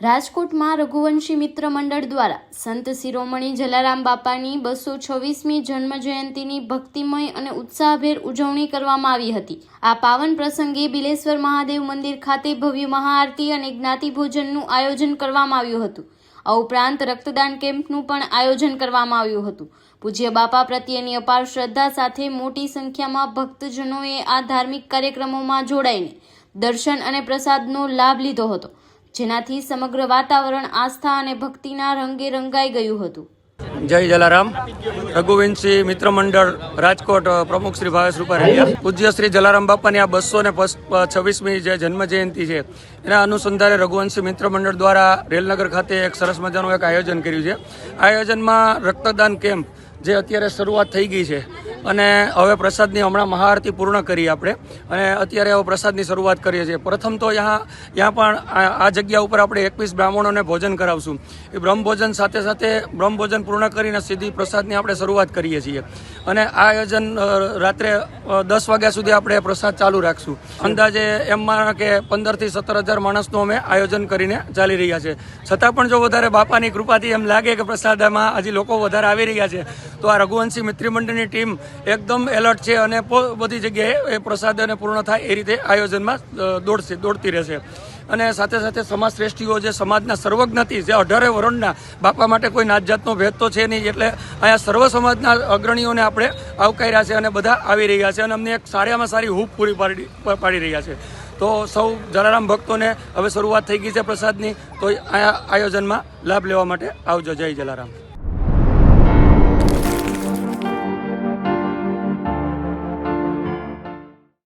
રાજકોટમાં રઘુવંશી મિત્ર મંડળ દ્વારા સંત શિરોમણી જલારામ બાપાની બસો છવ્વીસમી જન્મ જયંતિની ભક્તિમય અને ઉત્સાહભેર ઉજવણી કરવામાં આવી હતી. આ પાવન પ્રસંગે બિલેશ્વર મહાદેવ મંદિર ખાતે ભવ્ય મહાઆરતી અને જ્ઞાતિ ભોજનનું આયોજન કરવામાં આવ્યું હતું. આ ઉપરાંત રક્તદાન કેમ્પનું પણ આયોજન કરવામાં આવ્યું હતું. પૂજ્ય બાપા પ્રત્યેની અપાર શ્રદ્ધા સાથે મોટી સંખ્યામાં ભક્તજનોએ આ ધાર્મિક કાર્યક્રમોમાં જોડાઈને દર્શન અને પ્રસાદનો લાભ લીધો હતો. જેનાથી સમગ્ર વાતાવરણ આસ્થા અને ભક્તિના રંગે રંગાઈ ગયું હતું. જય જલારામ. રઘુવિંદસિંહ મિત્ર મંડળ રાજકોટ પ્રમુખ શ્રી ભાવેશ રૂપારેલિયા પૂજ્ય શ્રી જલારામ બાપાની આ બસો ને છવ્વીસમી જે જન્મ જયંતિ છે, એના અનુસંધાને રઘુવંશી મિત્ર મંડળ દ્વારા રેલનગર ખાતે એક સરસ મજાનું એક આયોજન કર્યું છે. આયોજનમાં રક્તદાન કેમ્પ જે અત્યારે શરૂઆત થઈ ગઈ છે. અને હવે પ્રસાદની હમણાં મહાઆરતી પૂર્ણ કરી આપણે. અને અત્યારે હવે પ્રસાદની શરૂઆત કરીએ છીએ. પ્રથમ તો અહીંયા ત્યાં પણ આ જગ્યા ઉપર આપણે એકવીસ બ્રાહ્મણોને ભોજન કરાવશું. એ બ્રહ્મભોજન સાથે સાથે બ્રહ્મભોજન પૂર્ણ કરીને સીધી પ્રસાદની આપણે શરૂઆત કરીએ છીએ. અને આ આયોજન રાત્રે દસ વાગ્યા સુધી આપણે પ્રસાદ ચાલુ રાખશું. અંદાજે એમ માનો કે પંદરથી સત્તર હજાર માણસનું અમે આયોજન કરીને ચાલી રહ્યા છે. છતાં પણ જો વધારે બાપાની કૃપાથી એમ લાગે કે પ્રસાદમાં હજી લોકો વધારે આવી રહ્યા છે, તો આ રઘુવંશી મિત્રી મંડળની ટીમ એકદમ એલર્ટ છે અને બધી જગ્યાએ એ પ્રસાદ અને પૂર્ણ થાય એ રીતે આયોજનમાં દોડશે, દોડતી રહેશે. અને સાથે સાથે સમાજ શ્રેષ્ઠીઓ જે સમાજના સર્વજ્ઞ જે અઢારે વરણના બાપા માટે કોઈ નાત જાતનો ભેદ તો છે નહીં, એટલે અહીંયા સર્વ સમાજના અગ્રણીઓને આપણે આવકાર્યા છે અને બધા આવી રહ્યા છે અને અમને એક સારામાં સારી હૂપ પૂરી પાડી પાડી રહ્યા છે. તો સૌ જલારામ ભક્તોને હવે શરૂઆત થઈ ગઈ છે પ્રસાદની, તો અહીંયા આયોજનમાં લાભ લેવા માટે આવજો. જય જલારામ.